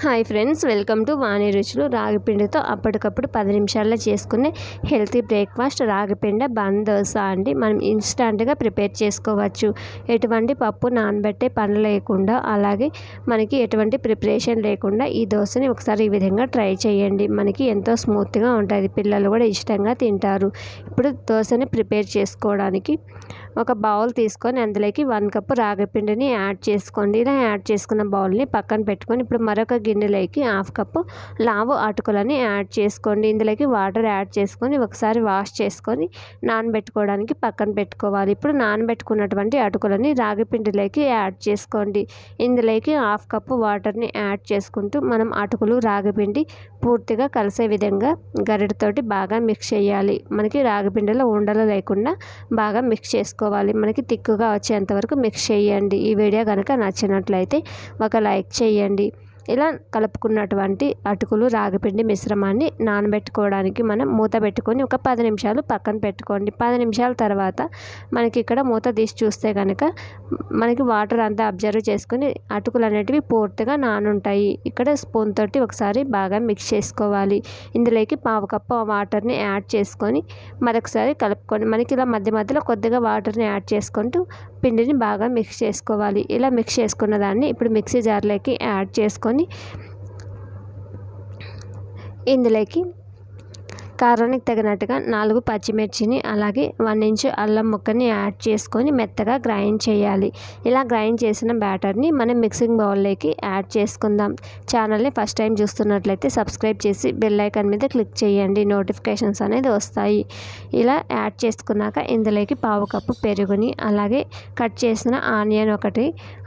Hi friends welcome to Vani Ruchulu. రాగిపిండితో అప్పటికప్పుడు పది నిమిషాల్లో చేసుకునే హెల్తీ బ్రేక్ఫాస్ట్. రాగిపిండ బన్ దోశ అండి. మనం ఇన్స్టాంట్గా ప్రిపేర్ చేసుకోవచ్చు. ఎటువంటి పప్పు నానబెట్టే పని లేకుండా అలాగే మనకి ఎటువంటి ప్రిపరేషన్ లేకుండా ఈ దోశని ఒకసారి ఈ విధంగా ట్రై చేయండి. మనకి ఎంతో స్మూత్గా ఉంటుంది. పిల్లలు కూడా ఇష్టంగా తింటారు. ఇప్పుడు దోశని ప్రిపేర్ చేసుకోవడానికి ఒక బౌల్ తీసుకొని అందులోకి వన్ కప్ రాగిపిండిని యాడ్ చేసుకోండి. ఇలా యాడ్ చేసుకున్న బౌల్ని పక్కన పెట్టుకొని ఇప్పుడు మరొక గిన్నెలోకి హాఫ్ కప్పు లావు అటుకులని యాడ్ చేసుకోండి. ఇందులోకి వాటర్ యాడ్ చేసుకొని ఒకసారి వాష్ చేసుకొని నానబెట్టుకోవడానికి పక్కన పెట్టుకోవాలి. ఇప్పుడు నానబెట్టుకున్నటువంటి అటుకులని రాగిపిండిలోకి యాడ్ చేసుకోండి. ఇందులోకి హాఫ్ కప్పు వాటర్ని యాడ్ చేసుకుంటూ మనం అటుకులు రాగిపిండి పూర్తిగా కలిసే విధంగా గరిటతోటి బాగా మిక్స్ చేయాలి. మనకి రాగిపిండిలో ఉండలు లేకుండా బాగా మిక్స్ చేసుకోవాలి. చేసుకోవాలి. మనకి తిక్కుగా వచ్చేంతవరకు మిక్స్ చేయండి. ఈ వీడియో కనుక నచ్చినట్లయితే ఒక లైక్ చేయండి. ఇలా కలుపుకున్నటువంటి అటుకులు రాగిపిండి మిశ్రమాన్ని నానబెట్టుకోవడానికి మనం మూత పెట్టుకొని ఒక పది నిమిషాలు పక్కన పెట్టుకోండి. పది నిమిషాల తర్వాత మనకి ఇక్కడ మూత తీసి చూస్తే కనుక మనకి వాటర్ అంతా అబ్జర్వ్ చేసుకొని అటుకులు అనేటివి పూర్తిగా నానుంటాయి. ఇక్కడ స్పూన్ తోటి ఒకసారి బాగా మిక్స్ చేసుకోవాలి. ఇందులోకి పావు కప్పు వాటర్ని యాడ్ చేసుకొని మరొకసారి కలుపుకొని మనకి ఇలా మధ్య మధ్యలో కొద్దిగా వాటర్ని యాడ్ చేసుకుంటూ పిండిని బాగా మిక్స్ చేసుకోవాలి. ఇలా మిక్స్ చేసుకున్న దాన్ని ఇప్పుడు మిక్సీ జార్లోకి యాడ్ చేసుకొని ఇందులోకి కారానికి తగినట్టుగా నాలుగు పచ్చిమిర్చిని అలాగే వన్ ఇంచు అల్లం ముక్కని యాడ్ చేసుకొని మెత్తగా గ్రైండ్ చేయాలి. ఇలా గ్రైండ్ చేసిన బ్యాటర్ని మనం మిక్సింగ్ బౌల్లోకి యాడ్ చేసుకుందాం. ఛానల్ని ఫస్ట్ టైం చూస్తున్నట్లయితే సబ్స్క్రైబ్ చేసి బెల్ ఐకాన్ మీద క్లిక్ చేయండి. నోటిఫికేషన్స్ అనేది వస్తాయి. ఇలా యాడ్ చేసుకున్నాక ఇందులోకి పావు కప్పు పెరుగుని అలాగే కట్ చేసిన ఆనియన్ ఒకటి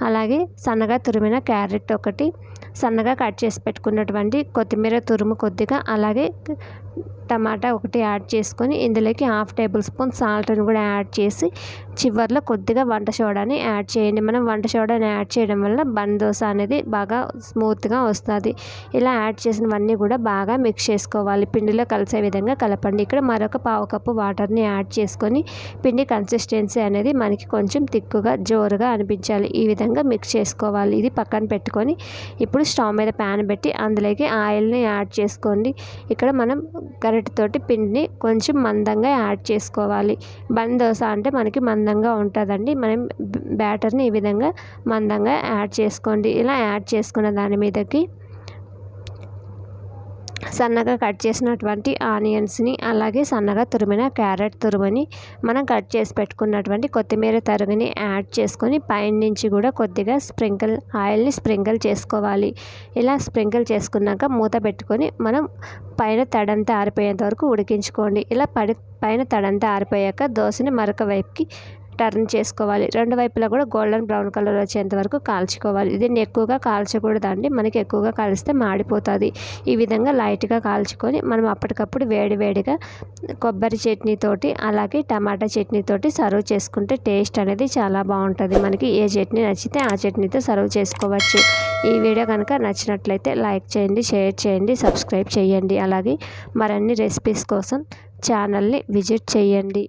అలాగే సన్నగా తురిమిన క్యారెట్ ఒకటి సన్నగా కట్ చేసి పెట్టుకున్నటువంటి కొత్తిమీర తురుము కొద్దిగా అలాగే టమాటా ఒకటి యాడ్ చేసుకొని ఇందులోకి హాఫ్ టేబుల్ స్పూన్ సాల్ట్ని కూడా యాడ్ చేసి చివరిలో కొద్దిగా వంట సోడాని యాడ్ చేయండి. మనం వంట సోడాని యాడ్ చేయడం వల్ల బన్ దోశ అనేది బాగా స్మూత్గా వస్తుంది. ఇలా యాడ్ చేసినవన్నీ కూడా బాగా మిక్స్ చేసుకోవాలి. పిండిలో కలిసే విధంగా కలపండి. ఇక్కడ మరొక పావు కప్పు వాటర్ని యాడ్ చేసుకొని పిండి కన్సిస్టెన్సీ అనేది మనకి కొంచెం తిక్కుగా జోరుగా అనిపించాలి. ఈ విధంగా మిక్స్ చేసుకోవాలి. ఇది పక్కన పెట్టుకొని ఇప్పుడు స్టవ్ మీద ప్యాన్ పెట్టి అందులోకి ఆయిల్ని యాడ్ చేసుకోండి. ఇక్కడ మనం గరిటతోటి పిండిని కొంచెం మందంగా యాడ్ చేసుకోవాలి. బన్ దోశ అంటే మనకి మందంగా ఉంటుందండి. మనం బ్యాటర్ని ఈ విధంగా మందంగా యాడ్ చేసుకోండి. ఇలా యాడ్ చేసుకున్న దాని మీదకి సన్నగా కట్ చేసినటువంటి ఆనియన్స్ని అలాగే సన్నగా తురిమిన క్యారెట్ తురుమని మనం కట్ చేసి పెట్టుకున్నటువంటి కొత్తిమీర తరుగుని యాడ్ చేసుకొని పైన నుంచి కూడా కొద్దిగా స్ప్రింకిల్ ఆయిల్ని స్ప్రింకిల్ చేసుకోవాలి. ఇలా స్ప్రింకిల్ చేసుకున్నాక మూత పెట్టుకొని మనం పైన తడంతా ఆరిపోయేంత వరకు ఉడికించుకోండి. ఇలా పడి పైన తడంతా ఆరిపోయాక దోశని మరొక వైపుకి టర్న్ చేసుకోవాలి. రెండు వైపులా కూడా గోల్డెన్ బ్రౌన్ కలర్ వచ్చేంత వరకు కాల్చుకోవాలి. దీన్ని ఎక్కువగా కాల్చకూడదండి. మనకి ఎక్కువగా కాలిస్తే మాడిపోతుంది. ఈ విధంగా లైట్గా కాల్చుకొని మనం అప్పటికప్పుడు వేడి వేడిగా కొబ్బరి చట్నీతోటి అలాగే టమాటా చట్నీతోటి సర్వ్ చేసుకుంటే టేస్ట్ అనేది చాలా బాగుంటుంది. మనకి ఏ చట్నీ నచ్చితే ఆ చట్నీతో సర్వ్ చేసుకోవచ్చు. ఈ వీడియో కనుక నచ్చినట్లయితే లైక్ చేయండి షేర్ చేయండి సబ్స్క్రైబ్ చేయండి. అలాగే మరిన్ని రెసిపీస్ కోసం ఛానల్ని విజిట్ చేయండి.